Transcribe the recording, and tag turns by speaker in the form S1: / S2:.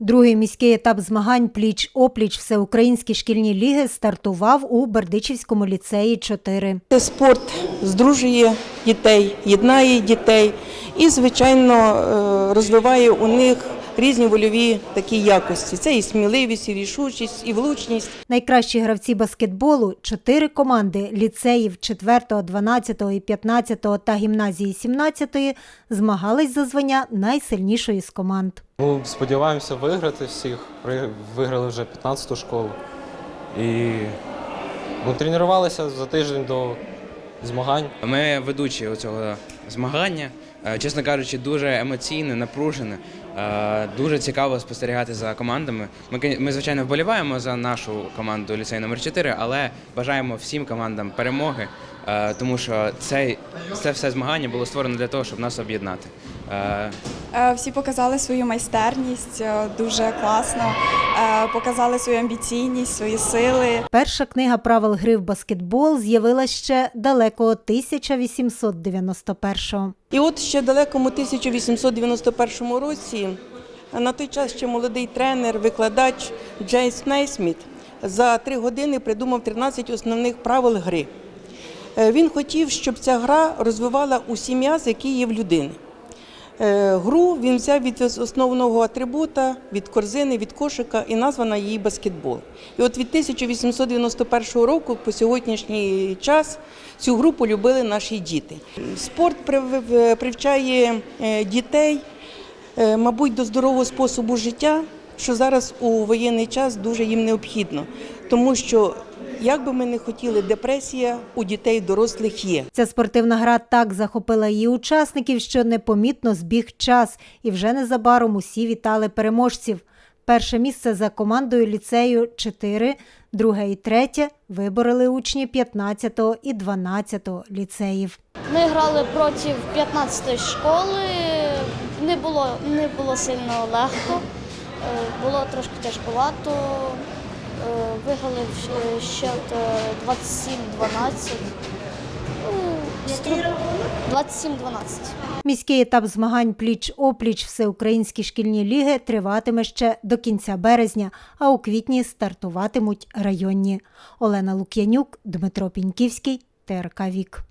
S1: Другий міський етап змагань пліч-опліч всеукраїнські шкільні ліги стартував у Бердичівському ліцеї 4.
S2: Спорт здружує дітей, єднає дітей і, звичайно, е, розвиває у них різні вольові такі якості. Це і сміливість, і рішучість, і влучність.
S1: Найкращі гравці баскетболу чотири команди ліцеїв 4, 12 і 15 та гімназії 17 змагались за звання найсильнішої з команд.
S3: Ну, сподіваємося виграти всіх. При- Виграли вже 15-ту школу. І ну, тренувалися за тиждень до змагань.
S4: Ми ведучі цього змагання. Е, Чесно кажучи, дуже емоційне, напружене. Е, Дуже цікаво спостерігати за командами. Ми, ми звичайно, вболіваємо за нашу команду ліцей номер 4 але бажаємо всім командам перемоги, е, тому що цей, це все змагання було створено для того, щоб нас об'єднати.
S5: Всі показали свою майстерність дуже класно, показали свою амбіційність, свої сили.
S1: Перша книга правил гри в баскетбол з'явилася ще далекого 1891-го.
S2: І от ще далекому 1891 році на той час ще молодий тренер, викладач Джеймс Нейсміт за три години придумав 13 основних правил гри. Е, Він хотів, щоб ця гра розвивала усі м'язи, які є в людини. Е, Гру він взяв від основного атрибута, від корзини, від кошика і названа її баскетбол. І от від 1891 року по сьогоднішній час цю гру полюбили наші діти. Спорт прив- привчає е, дітей, е, мабуть, до здорового способу життя, що зараз у воєнний час дуже їм необхідно, тому що. Як би ми не хотіли, депресія у дітей дорослих є.
S1: Ця спортивна гра так захопила її учасників, що непомітно збіг час, і вже незабаром усі вітали переможців. Перше місце за командою ліцею 4, друге і третє вибороли учні 15 і 12 ліцеїв.
S6: Ми грали проти 15-ї школи. Не було, не було сильно легко, е, було трошки тяжковато. Виграли ще 27-12. Ну, 27-12.
S1: Міський етап змагань пліч-опліч всеукраїнські шкільні ліги триватиме ще до кінця березня, а у квітні стартуватимуть районні. Олена Лук'янюк, Дмитро Піньківський, ТРК Вік.